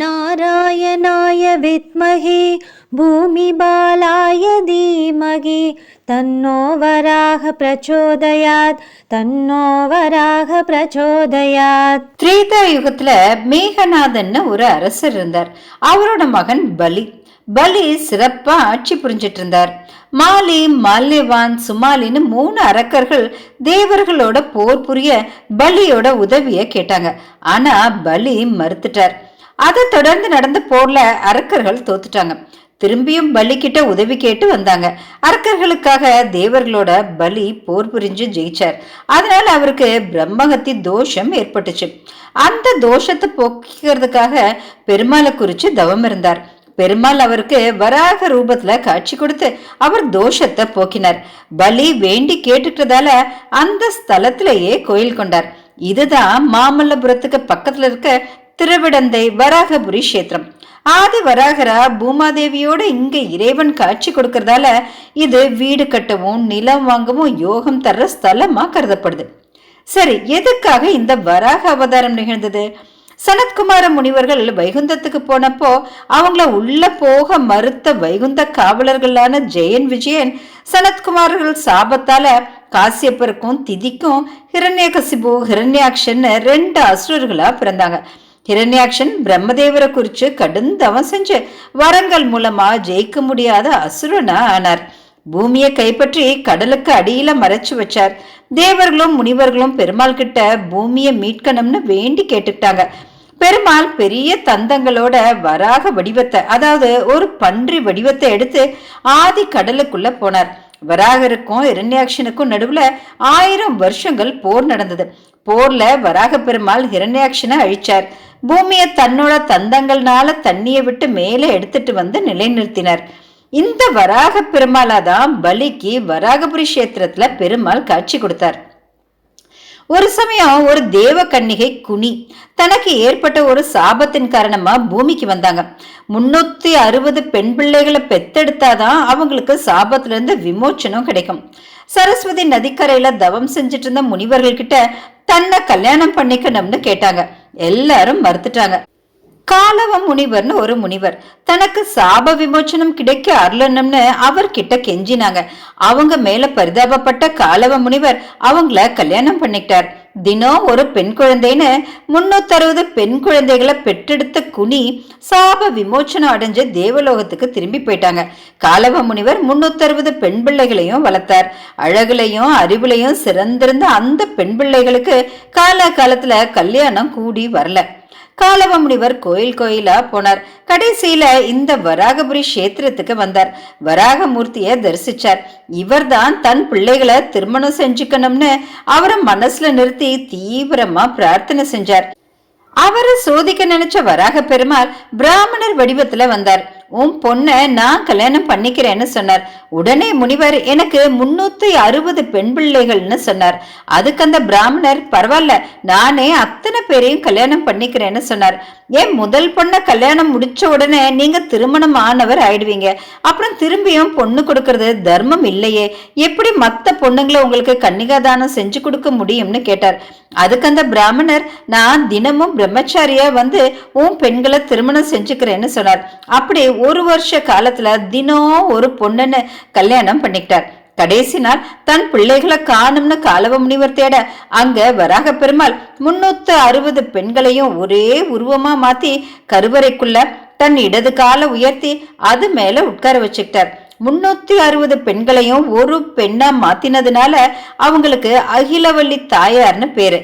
நாராயணாய வித்மகி பூமிபாலாய தீமகி. தன்னோ வராக பிரச்சோதயாத் தன்னோவராக பிரச்சோதயாத். திரேதா யுகத்துல மேகநாதன் ஒரு அரசர் இருந்தார். அவரோட மகன் பலி. பலி சிறப்பா ஆட்சி புரிஞ்சிட்டு இருந்தார். மாலி மால்யவான் சுமாலின்னு மூணு அரக்கர்கள் தேவர்களோட போர் புரிய பலியோட உதவிய கேட்டாங்க. ஆனா பலி மறுத்துட்டார். அதை தொடர்ந்து நடந்த போர்ல அரக்கர்கள் தோத்துட்டாங்க. திரும்பியும் பலி கிட்ட உதவி கேட்டு வந்தாங்க. அரக்கர்களுக்காக தேவர்களோட பலி போர் புரிஞ்சு ஜெயிச்சார். அதனால அவருக்கு பிரம்மகத்தி தோஷம் ஏற்பட்டுச்சு. அந்த தோஷத்தை போக்கிறதுக்காக பெருமாளை குறிச்சு தவம் இருந்தார். பெருமாள் அவருக்கு வராக ரூபத்துல காட்சி கொடுத்து அவர் தோஷத்தை போக்கினார். பலி வேண்டி கேட்டுக்கிட்டதால அந்த ஸ்தலத்திலேயே கோயில் கொண்டார். இதுதான் மாமல்லபுரத்துக்கு பக்கத்துல இருக்க திருவிடந்தை வராகபுரி கஷேத்திரம். ஆதி வராகரா பூமாதேவியோட இங்க இறைவன் காட்சி கொடுக்கறதால இது வீடு கட்டவும் நிலம் வாங்கவும் யோகம் தர்ற ஸ்தலமா கருதப்படுது. சரி எதுக்காக இந்த வராக அவதாரம் நிகழ்ந்தது? சனத்குமார முனிவர்கள் வைகுந்தத்துக்கு போனப்போ அவங்கள உள்ள போக மறுத்த வைகுந்த காவலர்களான ஜெயன் விஜயன் சனத்குமாரர்கள் சாபத்தால காசியப்பருக்கும் திதிக்கும் ஹிரண்யகசிபு ஹிரண்யாக்ஷன் ரெண்டு அசுரர்களா பிறந்தாங்க. ஹிரண்யாக்ஷன் பிரம்மதேவரை குறித்து கடும் தவம் செஞ்சு வரங்கள் மூலமா ஜெயிக்க முடியாத அசுரனா ஆனார் பூமியை கைப்பற்றி கடலுக்கு அடியில மறைச்சு வச்சார். தேவர்களும் முனிவர்களும் பெருமாள் கிட்ட பூமியை மீட்கணும்னு வேண்டி கேட்டுக்கிட்டாங்க. பெருமாள் பெரிய தந்தங்களோட வராக வடிவத்தை அதாவது ஒரு பன்றி வடிவத்தை எடுத்து ஆதி கடலுக்குள்ள போனார். வராகருக்கும் இரண்யாக்ஷனுக்கும் நடுவில் ஆயிரம் வருஷங்கள் போர் நடந்தது. போர்ல வராக பெருமாள் ஹிரண்யாக்ஷனை அழிச்சார். பூமியை தன்னோட தந்தங்கள்னால தண்ணியை விட்டு மேலே எடுத்துட்டு வந்து நிலைநிறுத்தினார். இந்த வராக பெருமாளாதான் பலிக்கு வராகபுரி கஷேத்திரத்துல பெருமாள் காட்சி கொடுத்தார். ஒரு சமயம் ஒரு தேவ கன்னிகை குனி தனக்கு ஏற்பட்ட ஒரு சாபத்தின் காரணமா பூமிக்கு வந்தாங்க. முன்னூத்தி அறுபது பெண் பிள்ளைகளை பெத்தெடுத்தாதான் அவங்களுக்கு சாபத்துல இருந்து விமோச்சனம் கிடைக்கும். சரஸ்வதி நதிக்கரையில தவம் செஞ்சுட்டு இருந்த முனிவர்கள் கிட்ட தன்னை கல்யாணம் பண்ணிக்கணும்னு கேட்டாங்க. எல்லாரும் மறுத்துட்டாங்க. காலவ முனிவர்னு ஒரு முனிவர். தனக்கு சாப விமோச்சனம் கிடைக்க அருளணும்னு அவர்கிட்ட கெஞ்சினாங்க. அவங்க மேல பரிதாபப்பட்ட காலவ முனிவர் அவங்கள கல்யாணம் பண்ணிக்கிட்டார். தினம் ஒரு பெண் குழந்தைன்னு முன்னூத்தறுபது பெண் குழந்தைகளை பெற்றெடுத்த குனி சாப விமோச்சனம் அடைஞ்ச தேவலோகத்துக்கு திரும்பி போயிட்டாங்க. காலவ முனிவர் முன்னூத்தறுபது பெண் பிள்ளைகளையும் வளர்த்தார். அழகுலையும் அறிவுலையும் சிறந்திருந்த அந்த பெண் பிள்ளைகளுக்கு கால காலத்துல கல்யாணம் கூடி வரல. காலவமுனிவர் கோயில் கோயிலா போனார். கடைசியில இந்த வராகபுரி கஷேத்திரத்துக்கு வந்தார். வராகமூர்த்திய தரிசிச்சார். இவர்தான் தன் பிள்ளைகளை திருமணம் செஞ்சுக்கணும்னு அவரை மனசுல நிறுத்தி தீவிரமா பிரார்த்தனை செஞ்சார். அவரை சோதிக்க நினைச்ச வராக பெருமாள் பிராமணர் வடிவத்துல வந்தார். உன் பொண்ண நான் கல்யாணம் பண்ணிக்கிறேன்னு சொன்னார். உடனே முனிவர் எனக்கு முன்னூத்தி அறுபது பெண் பிள்ளைகள்னு சொன்னார். அதுக்கு அந்த பிராமணர் பரவாயில்ல நானே அத்தனை பேரையும் கல்யாணம் பண்ணிக்கிறேன்னு சொன்னார். ஏன் முதல் பொண்ணை கல்யாணம் முடிச்ச உடனே நீங்க திருமணம் ஆனவர் ஆயிடுவீங்க. அப்புறம் திரும்பியும் பொண்ணு கொடுக்கறது தர்மம் இல்லையே. எப்படி மத்த பொண்ணுங்களை உங்களுக்கு கன்னிகாதானம் செஞ்சு கொடுக்க முடியும்னு கேட்டார். அதுக்கு அந்த பிராமணர் நான் தினமும் பிரம்மச்சாரியா வந்து உன் பெண்களை திருமணம் செஞ்சுக்கிறேன்னு சொன்னார். அப்படி ஒரு வருஷ காலத்துல தினம் ஒரு பொண்ணுன்னு கல்யாணம் பண்ணிக்கிட்டார். கடைசி நாள் தன் பிள்ளைகளை காணும்னு காலவ முனிவர் தேட அங்க வராக பெருமாள் முன்னூத்து அறுபது பெண்களையும் ஒரே உருவமா மாத்தி கருவறைக்குள்ள தன் இடது கால உயர்த்தி அது மேல உட்கார வச்சுக்கிட்டார். முன்னூத்தி அறுபது பெண்களையும் ஒரு பெண்ணா மாத்தினதுனால அவங்களுக்கு அகிலவல்லி தாயார்னு பேரு.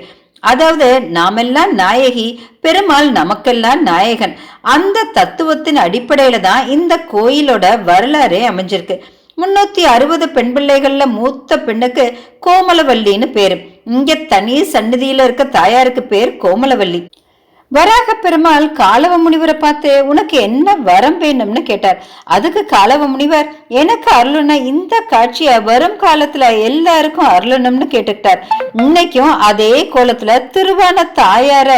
அதாவது நாமெல்லாம் நாயகி பெருமாள் நமக்கெல்லாம் நாயகன். அந்த தத்துவத்தின் அடிப்படையில தான் இந்த கோயிலோட வரலாறே அமைஞ்சிருக்கு. முன்னூத்தி அறுபது பெண் பிள்ளைகள்ல மூத்த பெண்ணுக்கு கோமலவல்லின்னு பேரு. இங்க தனி சன்னதியில இருக்க தாயாருக்கு பேர் கோமலவல்லி. வராக பெருமாள் காலவ முனிவரை பார்த்து உனக்கு என்ன வரம் வேணும்னு கேட்டார். அதுக்கு காலவ முனிவர் எனக்கு அருளுனா இந்த காட்சிய வரும் காலத்துல எல்லாருக்கும் அருளணும்னு கேட்டுக்கிட்டார். இன்னைக்கும் அதே கோலத்துல திருவான தாயார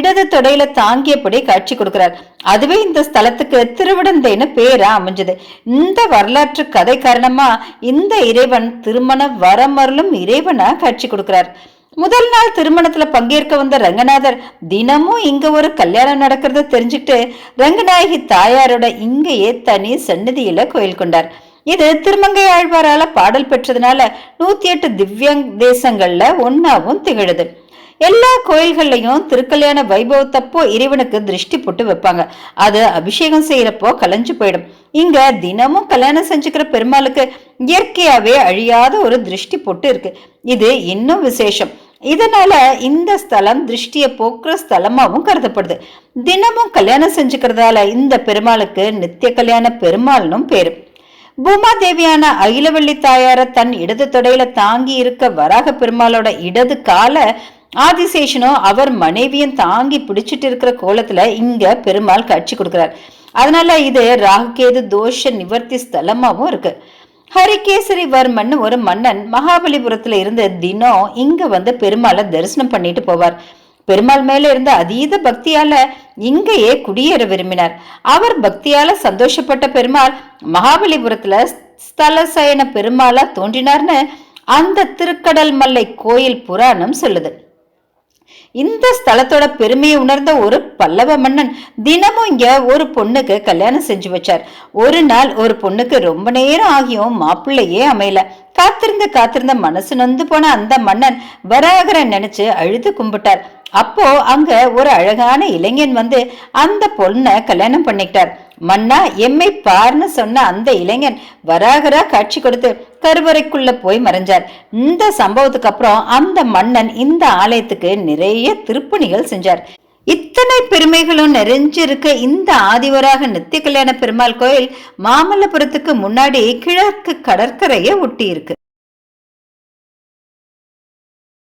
இடது தொடையில தாங்கியபடி காட்சி கொடுக்கிறார். அதுவே இந்த ஸ்தலத்துக்கு திருவிடந்தைன்னு பேரா அமைஞ்சது. இந்த வரலாற்று கதை காரணமா இந்த இறைவன் திருமண வரமருளும் இறைவனா காட்சி கொடுக்கிறார். முதல் நாள் திருமணத்துல பங்கேற்க வந்த ரங்கநாதர் தினமும் இங்க ஒரு கல்யாணம் நடக்கிறத தெரிஞ்சுட்டு ரங்கநாயகி தாயாரோட இங்கேயே தனி சன்னதியில கோயில் கொண்டார். இது திருமங்கை ஆழ்வாரால பாடல் பெற்றதுனால நூத்தி எட்டு திவ்யங் தேசங்கள்ல ஒன்னாவும் திகழுது. எல்லா கோயில்கள்லையும் திருக்கல்யாண வைபவத்தப்போ இறைவனுக்கு திருஷ்டி போட்டு வைப்பாங்க. அது அபிஷேகம் செய்யறப்போ கலைஞ்சு போயிடும். இங்க தினமும் கல்யாணம் செஞ்சுக்கிற பெருமாளுக்கு இயற்கையாவே அழியாத ஒரு திருஷ்டி பொட்டு இருக்கு. இது இன்னும் விசேஷம். இதனால இந்த ஸ்தலம் திருஷ்டியை போக்குற ஸ்தலமாகவும் கருதப்படுது. தினமும் கல்யாணம் செஞ்சுக்கிறதால இந்த பெருமாளுக்கு நித்திய கல்யாண பெருமாள்னும் பேரு. பூமாதேவியான அகிலவள்ளி தாயார தன் இடது தொடையில தாங்கி இருக்க வராக பெருமாளோட இடது கால ஆதிசேஷனும் அவர் மனைவியும் தாங்கி பிடிச்சிட்டு இருக்கிற கோலத்துல இங்க பெருமாள் காட்சி கொடுக்கிறார். அதனால இது ராகுகேது தோஷ நிவர்த்தி ஸ்தலமாகவும் இருக்கு. ஹரிகேசரிவர்மன் ஒரு மன்னன். மகாபலிபுரத்துல இருந்து தினம் இங்க வந்து பெருமாளை தரிசனம் பண்ணிட்டு போவார். பெருமாள் மேல இருந்த அதீத பக்தியால இங்கேயே குடியேற விரும்பினார். அவர் பக்தியால சந்தோஷப்பட்ட பெருமாள் மகாபலிபுரத்துல ஸ்தல சயன பெருமாளா தோன்றினார்னு அந்த திருக்கடல் மல்லை கோயில் புராணம் சொல்லுது. இந்த ஸ்தலத்தோட பெருமையை உணர்ந்த ஒரு பல்லவ மன்னன் தினமும் இங்க ஒரு பொண்ணுக்கு கல்யாணம் செஞ்சு வச்சார். ஒரு நாள் ஒரு பொண்ணுக்கு ரொம்ப நேரம் ஆகியும் மாப்பிள்ளையே அமையல. காத்திருந்து காத்திருந்த மனசு நொந்து போன அந்த மன்னன் வராகரை நினைச்சு அழுது கும்பிட்டார். அப்போ அங்க ஒரு அழகான இளைஞன் வந்து அந்த பொண்ணை கல்யாணம் பண்ணிக்கிட்டார். மன்னா எம்மை பார்னு சொன்ன அந்த இளைஞன் வராகரா காட்சி கொடுத்து கருவறைக்குள்ள போய் மறைஞ்சார். இந்த சம்பவத்துக்கு அப்புறம் அந்த மன்னன் இந்த ஆலயத்துக்கு நிறைய திருப்பணிகள் செஞ்சார். இத்தனை பெருமைகளும் நிறைஞ்சிருக்க இந்த ஆதிவராக நித்திய கல்யாண பெருமாள் கோயில் மாமல்லபுரத்துக்கு முன்னாடி கிழக்கு கடற்கரையை ஒட்டி இருக்கு